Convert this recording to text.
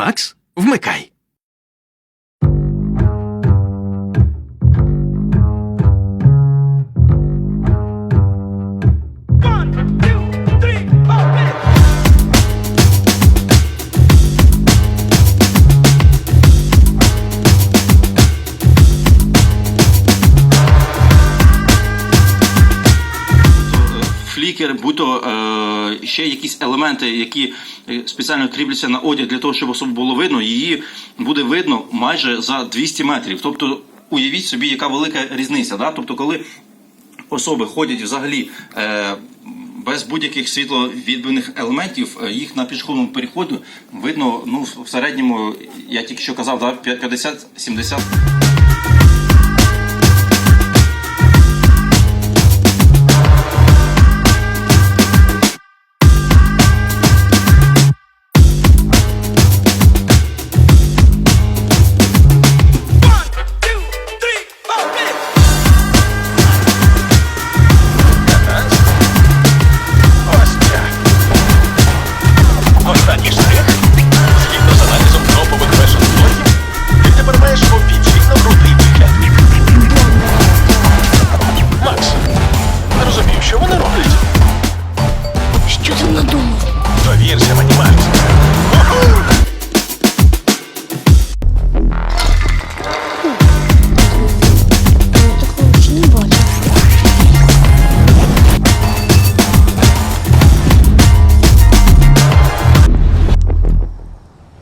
Макс, вмикай. Флікер, будь-то е, ще якісь елементи, які е, спеціально кріпляться на одяг для того, щоб особу було видно, її буде видно майже за 200 метрів. Тобто, уявіть собі, яка велика різниця. Да? Тобто, коли особи ходять взагалі. Е, без будь-яких світловідбивних елементів е, їх на пішохідному переходу видно ну в середньому, я тільки що казав, да, 50-70